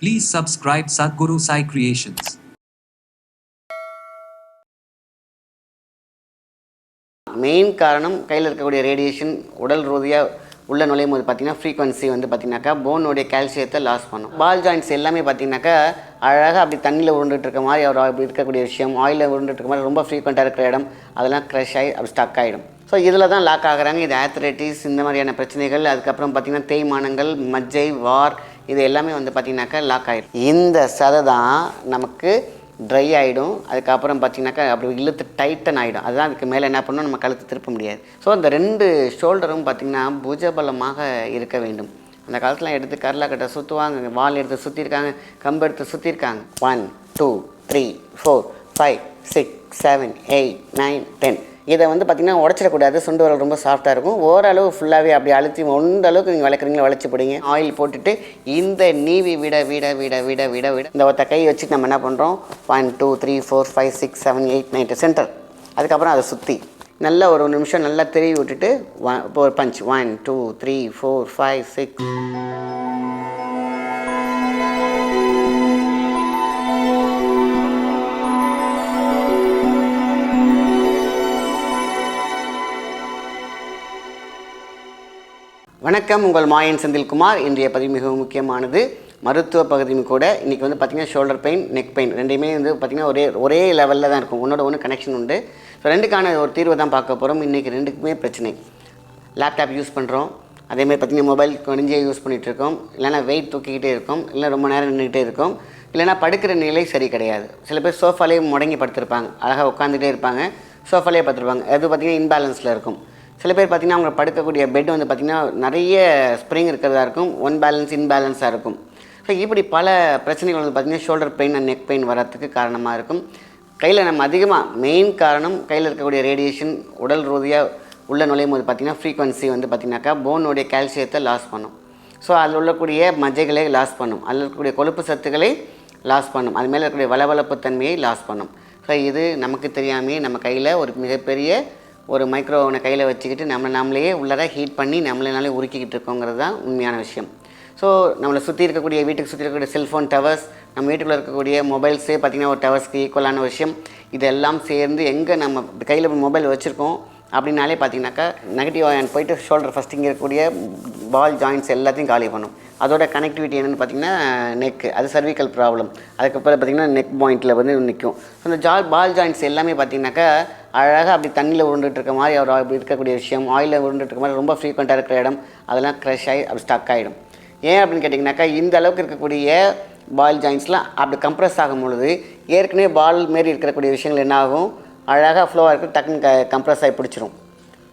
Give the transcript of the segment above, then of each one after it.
Please subscribe Sadhguru Sai Creations. Main காரணம் கையில் இருக்கக்கூடிய ரேடியேஷன் உடல் ரீதியாக உள்ள நுழையும் போது பார்த்தீங்கன்னா ஃப்ரீக்வன்சி வந்து பார்த்தீங்கன்னாக்கா போனுடைய கால்சியத்தை லாஸ் பண்ணும். பால் ஜாயின்ஸ் எல்லாமே பார்த்தீங்கன்னாக்கா அழகாக அப்படி தண்ணியில் உருண்டுட்டு இருக்க மாதிரி அவர் அப்படி இருக்கக்கூடிய விஷயம் ஆயிலில் உருண்டுட்டு இருக்க மாதிரி ரொம்ப ஃப்ரீக்வெண்ட்டாக இருக்கிற இடம் அதெல்லாம் க்ரஷ் ஆகி அப்படி ஸ்டக் ஆகிடும் ஸோ இதில் தான் லாக் ஆகிறாங்க. இது ஆத்ரைட்டிஸ் இந்த மாதிரியான பிரச்சனைகள் அதுக்கப்புறம் பார்த்தீங்கன்னா தேய்மானங்கள் மஜ்ஜை வார் இது எல்லாமே வந்து பார்த்திங்கனாக்கா லாக் ஆகிடும் இந்த சதை தான் நமக்கு ட்ரை ஆகிடும் அதுக்கப்புறம் பார்த்திங்கனாக்கா அப்படி இழுத்து டைட்டன் ஆகிடும் அதுதான் அதுக்கு மேலே என்ன பண்ணணும்? நம்ம கழுத்து திருப்ப முடியாது. ஸோ அந்த ரெண்டு ஷோல்டரும் பார்த்திங்கன்னா புஜபலமாக இருக்க வேண்டும். அந்த காலத்தில் எடுத்து கரலாக்கட்டை சுற்றுவாங்க வால் எடுத்து சுற்றிருக்காங்க கம்பு எடுத்து சுற்றிருக்காங்க one two three four five six seven eight nine ten இதை வந்து பார்த்திங்கன்னா உடச்சிடக்கூடாது. சுண்டு வரல் ரொம்ப சாஃப்டாக இருக்கும். ஓரளவு ஃபுல்லாகவே அப்படி அழுத்தி ஒன்ற அளவுக்கு நீங்கள் வளர்க்குறீங்களா வளைச்சி பிடிங்க. ஆயில் போட்டுட்டு இந்த நீவி விட விட விட விட விட விட இந்த ஒத்த கை வச்சு நம்ம என்ன பண்ணுறோம் one two three four five six seven eight nine centre அதுக்கப்புறம் அதை சுற்றி நல்லா ஒரு நிமிஷம் நல்லா திருவி விட்டுட்டு ஒன் இப்போ ஒரு punch one two three four five six வணக்கம் உங்கள் மாயன் செந்தில்குமார். இன்றைய பதிவு மிகவும் முக்கியமானது. மருத்துவ பகுதியும் கூட இன்றைக்கி வந்து பார்த்திங்கன்னா ஷோல்டர் பெயின் நெக் பெயின் ரெண்டுமே வந்து பார்த்திங்கன்னா ஒரே ஒரே லெவலில் தான் இருக்கும். ஒன்றோட ஒன்று கனெக்ஷன் உண்டு. ஸோ ரெண்டுக்கான ஒரு தீர்வை தான் பார்க்க போகிறோம் இன்றைக்கி ரெண்டுக்குமே பிரச்சனை. லேப்டாப் யூஸ் பண்ணுறோம் அதேமாதிரி பார்த்திங்கன்னா மொபைல் குனிஞ்சே யூஸ் பண்ணிகிட்டு இருக்கோம். இல்லைனா வெயிட் தூக்கிக்கிட்டே இருக்கோம். இல்லை ரொம்ப நேரம் நின்றுக்கிட்டே இருக்கோம். இல்லைனா படுக்கிற நிலை சரி கிடையாது. சில பேர் சோஃபாலேயே முடங்கி படுத்திருப்பாங்க. அழகாக உட்காந்துட்டே இருப்பாங்க. சோஃபாலே படுத்திருப்பாங்க. அது பார்த்திங்கன்னா இன்பேலன்ஸில் இருக்கும். சில பேர் பார்த்திங்கன்னா அவங்க படுக்கக்கூடிய பெட் வந்து பார்த்திங்கன்னா நிறைய ஸ்ப்ரிங் இருக்கிறதா இருக்கும். ஒன் பேலன்ஸ் இன்பேலன்ஸாக இருக்கும். ஸோ இப்படி பல பிரச்சனைகள் வந்து பார்த்திங்கன்னா shoulder pain and neck pain வரத்துக்கு காரணமாக இருக்கும். கையில் நம்ம அதிகமாக மெயின் காரணம் கையில் இருக்கக்கூடிய ரேடியேஷன் உடல் ரீதியாக உள்ள நுழையும் போது பார்த்திங்கன்னா ஃப்ரீக்வன்சி வந்து பார்த்திங்கனாக்கா போனுடைய கால்சியத்தை லாஸ் பண்ணும். ஸோ அதில் உள்ளக்கூடிய மஜைகளை லாஸ் பண்ணும். அதில் இருக்கக்கூடிய கொழுப்பு சத்துக்களை லாஸ் பண்ணும். அது மேலே இருக்கக்கூடிய வளவளப்பு தன்மையை லாஸ் பண்ணும். ஸோ இது நமக்கு தெரியாமையே நம்ம கையில் ஒரு மிகப்பெரிய ஒரு மைக்ரோ ஓவனை கையில் வச்சுக்கிட்டு நம்ம நம்மளையே உள்ளார ஹீட் பண்ணி நம்மளே உருக்கிக்கிட்டு இருக்கோங்கிறது தான் உண்மையான விஷயம். ஸோ நம்மளை சுற்றி இருக்கக்கூடிய வீட்டுக்கு சுற்றி இருக்கக்கூடிய செல்ஃபோன் டவர்ஸ் நம்ம வீட்டுக்குள்ளே இருக்கக்கூடிய மொபைல்ஸே பார்த்திங்கன்னா ஒரு டவர்ஸ்க்கு ஈக்குவலான விஷயம். இதெல்லாம் சேர்ந்து எங்கே நம்ம கையில் மொபைல் வச்சுருக்கோம் அப்படின்னாலே பார்த்தீங்கன்னாக்கா நெகட்டிவ் ஆயன் போயிட்டு ஷோல்டர் ஃபஸ்ட் இங்கே இருக்கக்கூடிய பால் ஜாயின்ஸ் எல்லாத்தையும் காலி பண்ணும். அதோட கனெக்டிவிட்டி என்னென்னு பார்த்தீங்கன்னா நெக்கு அது சர்விக்கல் ப்ராப்ளம் அதுக்கப்புறம் பார்த்தீங்கன்னா நெக் பாயிண்ட்டில் வந்து நிற்கும் அந்த ஜால் பால் ஜாயின்ஸ் எல்லாமே பார்த்தீங்கன்னாக்கா அழகாக அப்படி தண்ணியில் உருண்டுட்டு இருக்க மாதிரி அவர் அப்படி இருக்கக்கூடிய விஷயம் ஆயிலில் உருண்டுட்டு இருக்க மாதிரி ரொம்ப ஃப்ரீக்வெண்ட்டாக இருக்கிற இடம் அதெல்லாம் க்ரஷ் ஆகி அப்படி ஸ்டக் ஆகிடும் ஏன் அப்படின்னு கேட்டிங்கனாக்கா இந்த அளவுக்கு இருக்கக்கூடிய பால் ஜாயின்ஸ்லாம் அப்படி கம்ப்ரெஸ் ஆகும் பொழுது ஏற்கனவே பால் மாரி இருக்கக்கூடிய விஷயங்கள் என்ன ஆகும்? அழகாக ஃப்ளோவாக இருக்கும் டக்குன்னு க கம்ப்ரெஸ் ஆகி பிடிச்சிரும்.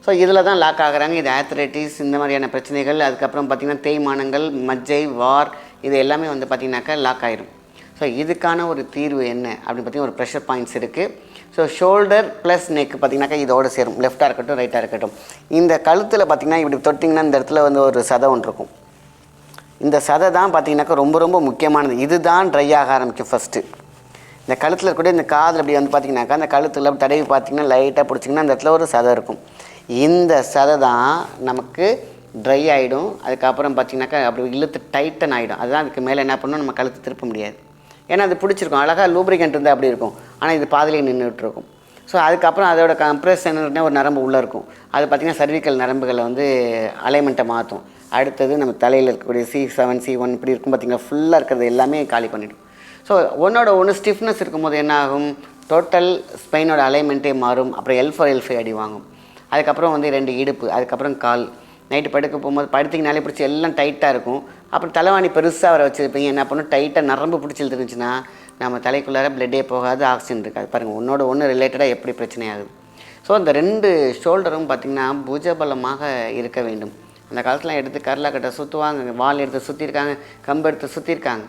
ஸோ இதில் தான் லாக் ஆகுறாங்க. இது ஆத்ரைட்டிஸ் இந்த மாதிரியான பிரச்சனைகள் அதுக்கப்புறம் பார்த்திங்கன்னா தேய்மானங்கள் மஜ்ஜை வார் இது எல்லாமே வந்து பார்த்திங்கனாக்கா லாக் ஆகிடும் ஸோ இதுக்கான ஒரு தீர்வு என்ன? அப்படின்னு பார்த்தீங்கன்னா ஒரு ப்ரெஷர் பாயிண்ட்ஸ் இருக்குது ஸோ ஷோல்டர் ப்ளஸ் நெக் பார்த்திங்கனாக்கா இதோட சேரும். லெஃப்ட்டாக இருக்கட்டும் ரைட்டாக இருக்கட்டும். இந்த கழுத்தில் பார்த்திங்கன்னா இப்படி தொட்டிங்கன்னா இந்த இடத்துல வந்து ஒரு சதை ஒன்று இருக்கும். இந்த சதை தான் பார்த்திங்கனாக்கா ரொம்ப ரொம்ப முக்கியமானது. இதுதான் ட்ரை ஆக ஆரம்பிக்கும் ஃபஸ்ட்டு இந்த கழுத்தில் இருக்கக்கூடிய இந்த காதில் அப்படி வந்து பார்த்திங்கனாக்கா அந்த கழுத்தில் தடவி பார்த்திங்கன்னா லைட்டாக பிடிச்சிங்கன்னா அந்த இடத்துல ஒரு சதை இருக்கும். இந்த சதை தான் நமக்கு ட்ரை ஆகிடும் அதுக்கப்புறம் பார்த்திங்கனாக்கா அப்படி இழுத்து டைட்டன் ஆகிடும் அதுதான் அதுக்கு மேலே என்ன பண்ணணும்? நம்ம கழுத்து திருப்ப முடியாது. ஏன்னா அது பிடிச்சிருக்கும். அழகாக லூப்ரிகண்ட் இருந்தால் அப்படி இருக்கும். ஆனால் இது பாதிலேயே நின்றுட்டுருக்கும் ஸோ அதுக்கப்புறம் அதோட கம்ப்ரெஷன் ஒரு நரம்பு உள்ளே இருக்கும். அது பார்த்திங்கன்னா சர்விக்கல் நரம்புகளை வந்து அலைமெண்ட்டை மாற்றும். அடுத்தது நம்ம தலையில் இருக்கக்கூடிய சி செவன் சி ஒன் இப்படி இருக்கும் பார்த்திங்கன்னா ஃபுல்லாக இருக்கிறது எல்லாமே காலி பண்ணிவிடும் ஸோ ஒன்னோட ஒன்று ஸ்டிஃப்னஸ் இருக்கும்போது என்ன ஆகும்? டோட்டல் ஸ்பெயினோட அலைன்மெண்ட்டே மாறும். அப்புறம் எல் ஃபோர் எல்ஃபை அடி வாங்கும். அதுக்கப்புறம் வந்து ரெண்டு இடுப்பு அதுக்கப்புறம் கால். நைட்டு படுக்க போகும்போது படுத்திங்கனாலே பிடிச்சி எல்லாம் டைட்டாக இருக்கும். அப்புறம் தலைவாணி பெருசாக வர வச்சுருப்பீங்க. என்ன பண்ணும்? டைட்டாக நரம்பு பிடிச்சி இருந்துச்சுன்னா நம்ம தலைக்குள்ளார பிளட்டே போகாது ஆக்சிஜன் இருக்காது. பாருங்கள் ஒன்றோட ஒன்று ரிலேட்டடாக எப்படி பிரச்சனை ஆகுது ஸோ அந்த ரெண்டு ஷோல்டரும் பார்த்திங்கன்னா புஜபலமாக இருக்க வேண்டும். அந்த காலத்தில் எடுத்து கரலாக்கட்டை சுற்றுவாங்க வால் எடுத்து சுற்றிருக்காங்க கம்பு எடுத்து சுற்றிருக்காங்க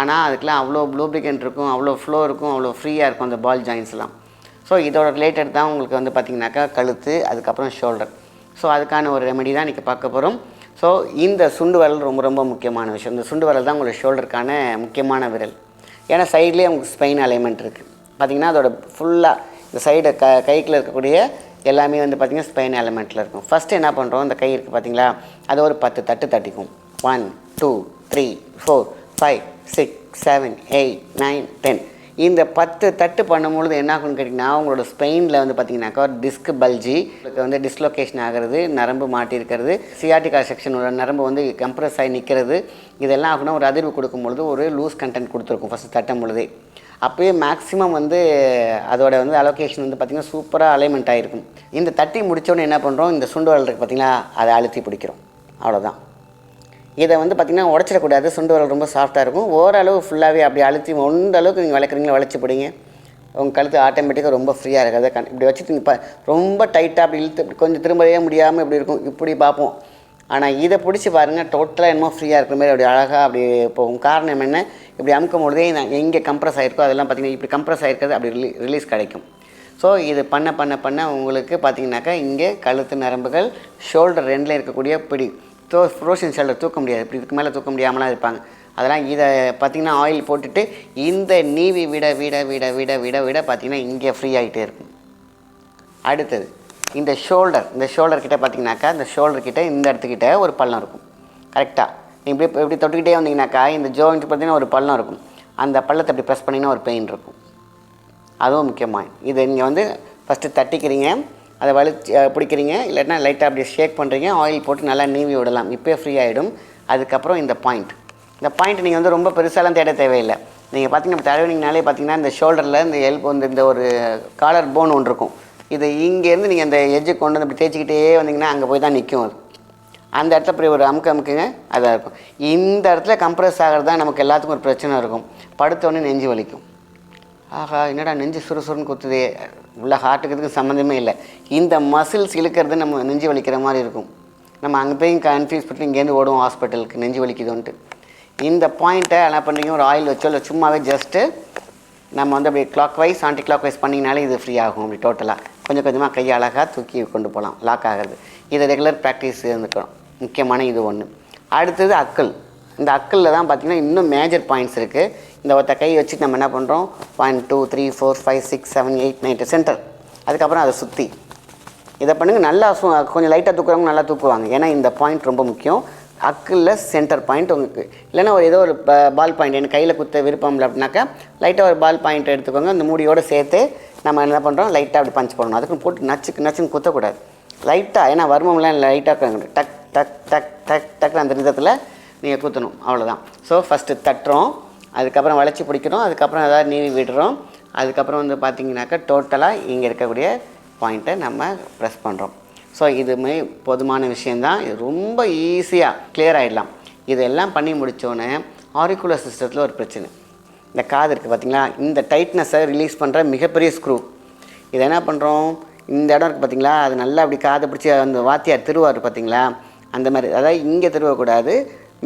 ஆனால் அதுக்கெலாம் அவ்வளோ ப்ளூப்ரிகண்ட் இருக்கும் அவ்வளோ ஃப்ளோ இருக்கும் அவ்வளோ ஃப்ரீயாக இருக்கும் அந்த பால் ஜாயின்ஸ்லாம் ஸோ இதோட ரிலேட்டட் தான் உங்களுக்கு வந்து பார்த்திங்கனாக்கா கழுத்து அதுக்கப்புறம் ஷோல்டர் ஸோ அதுக்கான ஒரு ரெமெடி தான் இன்றைக்கி பார்க்க போகிறோம் ஸோ இந்த சுண்டு விரல் ரொம்ப ரொம்ப முக்கியமான விஷயம். இந்த சுண்டு விரல் தான் உங்களோட ஷோல்டருக்கான முக்கியமான விரல். ஏன்னா சைட்லேயே உங்களுக்கு ஸ்பெயின் அலைன்மெண்ட் இருக்குது பார்த்திங்கன்னா அதோட ஃபுல்லாக இந்த சைடு க கைக்கில் இருக்கக்கூடிய எல்லாமே வந்து பார்த்திங்கன்னா ஸ்பெயின் எலமெண்ட்டில் இருக்கும். ஃபஸ்ட்டு என்ன பண்ணுறோம் இந்த கை இருக்குது பார்த்தீங்களா அதை ஒரு பத்து தட்டு தட்டிக்கும். One two three four five six seven eight nine ten இந்த பத்து தட்டு பண்ணும்பொழுது என்ன ஆகும்னு கேட்டிங்கன்னா அவங்களோட ஸ்பெயினில் வந்து பார்த்தீங்கன்னாக்கா டிஸ்க் பல்ஜி உங்களுக்கு வந்து டிஸ்லொகேஷன் ஆகிறது நரம்பு மாட்டியிருக்கிறது சியாட்டிகா செக்ஷனோட நரம்பு வந்து கம்ப்ரஸ் ஆகி நிற்கிறது இதெல்லாம் ஆகுனா ஒரு அதிர்வு கொடுக்கும் பொழுது ஒரு லூஸ் கண்டென்ட் கொடுத்துருக்கும் ஃபஸ்ட்டு தட்டும் பொழுதே. அப்போயே மேக்ஸிமம் வந்து அதோட வந்து அலோகேஷன் வந்து பார்த்திங்கன்னா சூப்பராக அலைன்மெண்ட் ஆகிருக்கும் இந்த தட்டி முடித்தோடனே என்ன பண்ணுறோம் இந்த சுண்டு வரல் இருக்குது அதை அழுத்தி பிடிக்கிறோம். அவ்வளோதான் இதை வந்து பார்த்திங்கன்னா உடச்சிடக்கூடாது. சுண்டு வரல் ரொம்ப சாஃப்டாக இருக்கும். ஓரளவு ஃபுல்லாகவே அப்படி அழுத்தி ஒன்றளவுக்கு நீங்கள் வளர்க்குறீங்க வளைச்சி பிடிங்க. உங்கள் கழுத்து ஆட்டோமேட்டிக்காக ரொம்ப ஃப்ரீயாக இருக்காது கண் இப்படி வச்சுட்டு இப்போ ரொம்ப டைட்டாக அப்படி இழுத்து இப்படி கொஞ்சம் திரும்பவே முடியாமல் இப்படி இருக்கும். இப்படி பார்ப்போம். ஆனால் இதை பிடிச்சி பாருங்கள் டோட்டலாக என்னமோ ஃப்ரீயாக இருக்கிற மாதிரி அப்படி அழகாக அப்படி போகும். காரணம் என்ன? இப்படி அமுக்கும் பொழுதே நான் எங்கே கம்ப்ரஸ் ஆகிருக்கோ அதெல்லாம் பார்த்திங்கன்னா இப்படி கம்ப்ரஸ் ஆகிருக்கிறது அப்படி ரிலீ ரிலீஸ் கிடைக்கும். ஸோ இது பண்ண பண்ண பண்ண உங்களுக்கு பார்த்திங்கனாக்கா இங்கே கழுத்து நரம்புகள் ஷோல்டர் ரெண்டில் இருக்கக்கூடிய பிடி. தோ ஃப்ரோஷன் சேலில் தூக்க முடியாது. இப்படி இதுக்கு மேலே தூக்க முடியாமலாம் இருப்பாங்க. அதெல்லாம் இதை பார்த்தீங்கன்னா ஆயில் போட்டுட்டு இந்த நீவி விட விட விட விட விட விட பார்த்தீங்கன்னா இங்கே ஃப்ரீ ஆகிட்டே இருக்கும். அடுத்தது இந்த ஷோல்டர் இந்த ஷோல்டர் கிட்டே பார்த்தீங்கன்னாக்கா இந்த ஷோல்டர் கிட்டே இந்த இடத்துக்கிட்ட ஒரு பள்ளம் இருக்கும். கரெக்டாக இப்படி இப்படி தொட்டுக்கிட்டே வந்தீங்கன்னாக்கா இந்த ஜாயிண்ட் பார்த்தீங்கன்னா ஒரு பள்ளம் இருக்கும். அந்த பள்ளத்தை இப்படி ப்ரெஸ் பண்ணிங்கன்னா ஒரு பெயின் இருக்கும். அதுவும் முக்கியமாக இதை நீங்கள் வந்து ஃபஸ்ட்டு தட்டிக்கிறீங்க. அதை வலிச்சு பிடிக்கிறீங்க. இல்லைன்னா லைட்டாக அப்படி ஷேக் பண்ணுறீங்க ஆயில் போட்டு நல்லா நீவி விடலாம். இப்போயே ஃப்ரீ ஆகிடும் அதுக்கப்புறம் இந்த பாயிண்ட் இந்த பாயிண்ட் நீங்கள் வந்து ரொம்ப பெருசாலாம் தேட தேவையில்லை. நீங்கள் பார்த்தீங்கன்னா தடவினீங்கனாலே பார்த்தீங்கன்னா இந்த ஷோல்டரில் இந்த எல்போ வந்து இந்த ஒரு காலர் போன் ஒன்று இருக்கும். இது இங்கேருந்து நீங்கள் அந்த எஜ்ஜு கொண்டு வந்து அப்படி தேய்ச்சிக்கிட்டே வந்தீங்கன்னா அங்கே போய் தான் நிற்கும் அது. அந்த இடத்துல இப்படி ஒரு அமுக்கு அமுக்குங்க அதாக இருக்கும். இந்த இடத்துல கம்ப்ரஸ் ஆகிறது தான் நமக்கு எல்லாத்துக்கும் ஒரு பிரச்சனை இருக்கும். படுத்தோடனே நெஞ்சு வலிக்கும். ஆஹா என்னடா நெஞ்சு சுறுசுறுன்னு குத்துதே. உள்ள ஹார்ட்டுக்கு இதுக்கு சம்மந்தமே இல்லை. இந்த மசில்ஸ் இழுக்கிறது நம்ம நெஞ்சு வலிக்கிற மாதிரி இருக்கும். நம்ம அங்கே போய் கன்ஃபியூஸ் பண்ணி இங்கேருந்து ஓடுவோம் ஹாஸ்பிட்டலுக்கு நெஞ்சு வலிக்குதுன்ட்டு. இந்த பாயிண்ட்டை என்ன பண்ணுறீங்க ஒரு ஆயில் வச்சோ இல்லை சும்மாவே ஜஸ்ட்டு நம்ம வந்து அப்படி clockwise anticlockwise பண்ணிங்கனாலே இது ஃப்ரீ ஆகும் அப்படி டோட்டலாக கொஞ்சம் கொஞ்சமாக கையை அழகாக தூக்கி கொண்டு போகலாம். லாக் ஆகிறது. இதை ரெகுலர் ப்ராக்டிஸ் இருந்துக்கணும். முக்கியமான இது ஒன்று அடுத்தது அக்கல். இந்த அக்கலில் தான் பார்த்திங்கன்னா இன்னும் மேஜர் பாயிண்ட்ஸ் இருக்குது இந்த ஒருத்த கை வச்சுட்டு நம்ம என்ன பண்ணுறோம் one two three four five six seven eight nine centre அதுக்கப்புறம் அதை சுற்றி இதை பண்ணுங்கள் நல்லா சு கொஞ்சம் லைட்டாக தூக்குறவங்க நல்லா தூக்குவாங்க. ஏன்னா இந்த பாயிண்ட் ரொம்ப முக்கியம். அக்கில் சென்டர் பாயிண்ட் உங்களுக்கு. இல்லைன்னா ஒரு ஏதோ ஒரு பால் பாயிண்ட் எனக்கு கையில் குத்த விருப்பம் இல்லை அப்படின்னாக்கா லைட்டாக ஒரு பால் பாயிண்ட் எடுத்துக்கோங்க. அந்த மூடியோடு சேர்த்து நம்ம என்ன பண்ணுறோம் லைட்டாக அப்படி பஞ்ச் பண்ணணும் அதுக்கு போட்டு நச்சுக்கு நச்சுன்னு குத்தக்கூடாது. லைட்டாக ஏன்னா வருமம்லாம் லைட்டாக டக் டக் டக் டக் டக் அந்த விதத்தில் நீங்கள் குத்தணும். அவ்வளோதான் ஸோ ஃபஸ்ட்டு தட்டுறோம். அதுக்கப்புறம் வளைச்சி பிடிக்கிறோம் அதுக்கப்புறம் ஏதாவது நீவி விடுறோம். அதுக்கப்புறம் வந்து பார்த்தீங்கன்னாக்கா டோட்டலாக இங்கே இருக்கக்கூடிய பாயிண்ட்டை நம்ம ப்ரெஸ் பண்ணுறோம் ஸோ இதுமே போதுமான விஷயந்தான் இது ரொம்ப ஈஸியாக கிளியர் ஆகிடலாம் இதெல்லாம் பண்ணி முடித்தோன்னே ஆரிக்குலர் சிஸ்டத்தில் ஒரு பிரச்சனை. இந்த காது இருக்குது பார்த்தீங்களா இந்த டைட்னஸை ரிலீஸ் பண்ணுற மிகப்பெரிய ஸ்க்ரூ இதை என்ன பண்ணுறோம் இந்த இடம் இருக்குது பார்த்தீங்களா அது நல்லா அப்படி காதை பிடிச்சி அந்த வாத்தியார் திருவார் பார்த்திங்களா அந்த மாதிரி. அதாவது இங்கே திருவக்கூடாது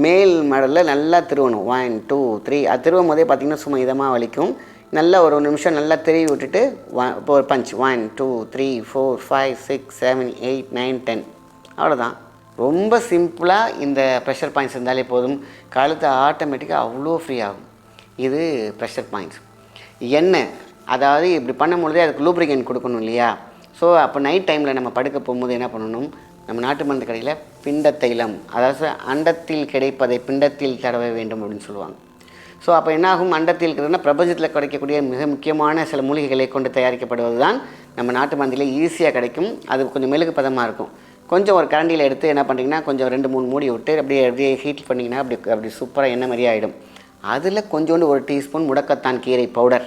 மேல் மடலில் நல்லா திருவணும். ஒன் டூ த்ரீ அது திருவும் போதே பார்த்தீங்கன்னா சும்மா இதமாக வலிக்கும். நல்லா ஒரு நிமிஷம் நல்லா திருவி விட்டுட்டு ஒன் இப்போ ஒரு punch one two three four five six seven eight nine ten அவ்வளோதான் ரொம்ப சிம்பிளாக இந்த ப்ரெஷர் பாயிண்ட்ஸ் இருந்தாலே போதும். கழுத்து ஆட்டோமேட்டிக்காக அவ்வளோ ஃப்ரீ ஆகும். இது ப்ரெஷர் பாயிண்ட்ஸ் எண்ணெய். அதாவது இப்படி பண்ணும்பொழுதே அதுக்கு லூப்ரிகன் கொடுக்கணும் இல்லையா? ஸோ அப்போ நைட் டைமில் நம்ம படுக்க போகும்போது என்ன பண்ணணும்? நம்ம நாட்டு மருந்து கடையில் பிண்ட தைலம் அதாவது அண்டத்தில் கிடைப்பதை பிண்டத்தில் தடவ வேண்டும் அப்படின்னு சொல்லுவாங்க. ஸோ அப்போ என்ன ஆகும் அண்டத்தில் இருக்கிறதுனா பிரபஞ்சத்தில் கிடைக்கக்கூடிய மிக முக்கியமான சில மூலிகைகளை கொண்டு தயாரிக்கப்படுவது தான் நம்ம நாட்டு மந்தியில் ஈஸியாக கிடைக்கும். அது கொஞ்சம் மெழுகு பதமாக இருக்கும். கொஞ்சம் ஒரு கரண்டியில் எடுத்து என்ன பண்ணுறீங்கன்னா கொஞ்சம் ரெண்டு மூணு மூடி விட்டு அப்படியே அப்படியே ஹீட் பண்ணிங்கன்னா அப்படி அப்படி சூப்பராக என்ன மாதிரி ஆகிடும் அதில் கொஞ்சோண்டு ஒரு டீஸ்பூன் முடக்கத்தான் கீரை பவுடர்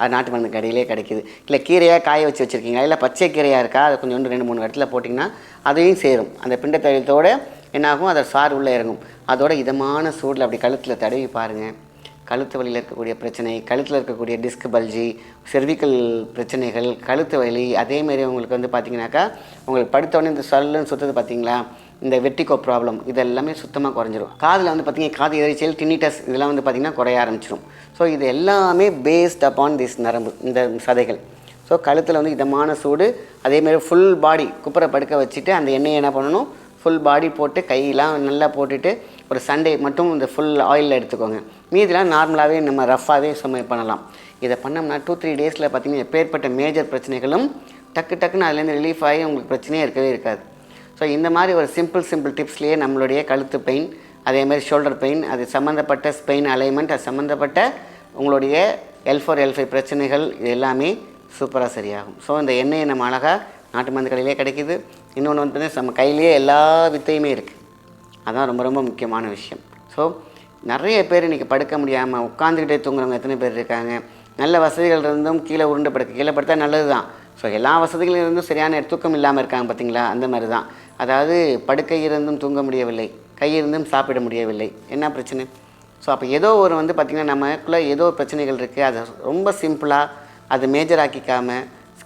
அது நாட்டு மருந்து கடையிலே கிடைக்குது. இல்லை கீரையாக காய வச்சு வச்சுருக்கீங்களா? இல்லை பச்சை கீரையாக இருக்கா? அதை கொஞ்சோண்டு ரெண்டு மூணு இடத்துல போட்டிங்கன்னா அதையும் சேரும். அந்த பிண்டை தைலத்தோடு என்னாகும்? அதை சாறு உள்ளே இறங்கும். அதோட இதமான சூடில் அப்படி கழுத்தில் தடவி பாருங்கள் கழுத்து வலியில் இருக்கக்கூடிய பிரச்சனை கழுத்தில் இருக்கக்கூடிய டிஸ்க் பல்ஜி செர்விக்கல் பிரச்சனைகள் கழுத்து வலி அதேமாரி உங்களுக்கு வந்து பார்த்தீங்கன்னாக்கா உங்களுக்கு படுத்தோடனே இந்த சல்லுன்னு சுற்றுறது பார்த்தீங்களா இந்த வெட்டிக்கோ ப்ராப்ளம் இது எல்லாமே சுத்தமாக குறைஞ்சிரும். காதில் வந்து பார்த்தீங்கன்னா காது எரிச்சல் டினிட்டஸ் இதெல்லாம் வந்து பார்த்திங்கன்னா குறைய ஆரம்பிச்சிடும் ஸோ இது எல்லாமே பேஸ்ட் அப்பான் திஸ் நரம்பு இந்த சதைகள். ஸோ கழுத்தில் வந்து இதமான சூடு அதேமாரி ஃபுல் பாடி குப்பரை படுக்க வச்சுட்டு அந்த எண்ணெயை என்ன பண்ணணும்? ஃபுல் பாடி போட்டு கையெல்லாம் நல்லா போட்டுட்டு ஒரு சண்டே மட்டும் இந்த ஃபுல் ஆயிலில் எடுத்துக்கோங்க. மீதிலாம் நார்மலாகவே நம்ம ரஃப்பாகவே சுமை பண்ணலாம். இதை பண்ணோம்னா டூ த்ரீ டேஸில் பார்த்தீங்கன்னா எப்பேற்பட்ட மேஜர் பிரச்சனைகளும் டக்கு டக்குன்னு அதுலேருந்து ரிலீஃப் ஆகி உங்களுக்கு பிரச்சனையே இருக்கவே இருக்காது. ஸோ இந்த மாதிரி ஒரு சிம்பிள் சிம்பிள் டிப்ஸ்லேயே நம்மளுடைய கழுத்து பெயின் அதேமாதிரி ஷோல்டர் பெயின் அது சம்மந்தப்பட்ட ஸ்பெயின் அலைன்மெண்ட் அது சம்மந்தப்பட்ட உங்களுடைய எல் ஃபோர் எல் ஃபைவ் பிரச்சனைகள் இது எல்லாமே சூப்பராக சரியாகும். ஸோ இந்த எண்ணெயை நம்ம அழகாக நாட்டு மருந்து கடையிலே கிடைக்குது. இன்னொன்று வந்து நம்ம கையிலேயே எல்லா வித்தையுமே இருக்குது அதான் ரொம்ப ரொம்ப முக்கியமான விஷயம். ஸோ நிறைய பேர் இன்றைக்கி படுக்க முடியாமல் உட்காந்துக்கிட்டே தூங்குறவங்க எத்தனை பேர் இருக்காங்க? நல்ல வசதிகள் இருந்தும் கீழே உருண்டு படுக்க கீழே படுத்தா நல்லது தான் ஸோ எல்லா வசதிகளும் இருந்தும் சரியான தூக்கம் இல்லாமல் இருக்காங்க பார்த்தீங்களா அந்த மாதிரி தான் அதாவது படுக்கை இருந்தும் தூங்க முடியவில்லை கையிருந்தும் சாப்பிட முடியவில்லை. என்ன பிரச்சனை? ஸோ அப்போ ஏதோ ஒரு வந்து பார்த்திங்கன்னா நமக்குள்ளே ஏதோ பிரச்சனைகள் இருக்குது அதை ரொம்ப சிம்பிளாக அது மேஜர் ஆக்கிக்காமல்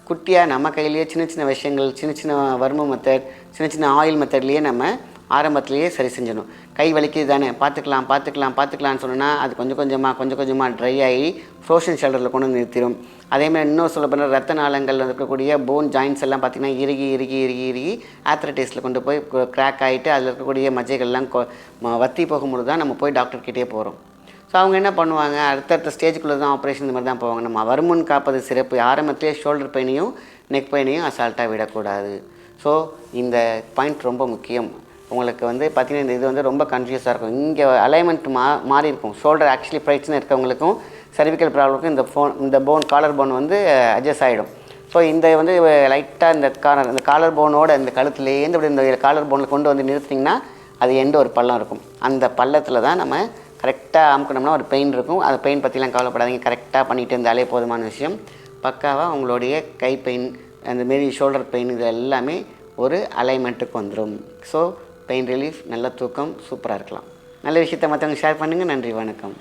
குட்டியாக நம்ம கையிலேயே சின்ன சின்ன விஷயங்கள் சின்ன சின்ன வர்ம மெத்தட் சின்ன சின்ன ஆயில் மெத்தட்லேயே நம்ம ஆரம்பத்திலேயே சரி செஞ்சிடணும். கை வலிக்குது தானே? பார்த்துக்கலாம் பார்த்துக்கலாம் பார்த்துக்கலாம்னு சொன்னோன்னா அது கொஞ்சம் கொஞ்சமாக கொஞ்சம் கொஞ்சமாக ட்ரை ஆகி ஃப்ரோஷன் ஷெல்டரில் கொண்டு வந்து நிறுத்திடும் அதேமாதிரி இன்னும் சொல்ல போனால் ரத்த நாளங்களில் இருக்கக்கூடிய போன் ஜாயின்ஸ் எல்லாம் பார்த்திங்கன்னா இறுகி இறுகி இறுகி இறுகி ஆத்ரட்டிஸில் கொண்டு போய் க்ராக் ஆகிட்டு அதில் இருக்கக்கூடிய மஜைகள்லாம் கொ- வத்தி போகும்போது தான் நம்ம போய் டாக்டர்கிட்டே போகிறோம் ஸோ அவங்க என்ன பண்ணுவாங்க? அடுத்தடுத்த ஸ்டேஜுக்குள்ளே தான் ஆப்ரேஷன் இந்த மாதிரி தான் போவாங்க. நம்ம வருமுன் காப்பது சிறப்பு. ஆரம்பத்திலே ஷோல்டர் பெயினையும் நெக் பெயினையும் அசால்ட்டாக விடக்கூடாது. ஸோ இந்த பாயிண்ட் ரொம்ப முக்கியம். உங்களுக்கு வந்து பார்த்திங்கன்னா இந்த இது வந்து ரொம்ப கன்ஃபியூஸாக இருக்கும். இங்கே அலைன்மெண்ட் மா மாறி இருக்கும். ஷோல்டர் ஆக்சுவலி பிரச்சனை இருக்கவங்களுக்கும் சர்விக்கல் ப்ராப்ளமுக்கும் இந்த ஃபோன் இந்த போன் காலர் போன் வந்து அட்ஜஸ்ட் ஆகிடும் ஸோ இந்த வந்து லைட்டாக இந்த காலர் இந்த காலர் போனோட இந்த கழுத்துலேருந்து இப்படி இந்த காலர் போனில் கொண்டு வந்து நிறுத்திங்கன்னா அது எந்த ஒரு பள்ளம் இருக்கும். அந்த பள்ளத்தில் தான் நம்ம கரெக்டாக அமுக்கணும்னா ஒரு பெயின் இருக்கும். அந்த பெயின் பற்றிலாம் கவலைப்படாதீங்க. கரெக்டாக பண்ணிகிட்டு இருந்தாலே போதுமான விஷயம். பக்காவாக உங்களுடைய கை பெயின் அந்த மாரி ஷோல்டர் பெயின் இது எல்லாமே ஒரு அலைன்மெண்ட்டுக்கு வந்துடும் ஸோ பெயின் ரிலீஃப் நல்ல தூக்கம் சூப்பராக இருக்கலாம். நல்ல விஷயத்தை மற்றவங்க ஷேர் பண்ணுங்கள் நன்றி வணக்கம்.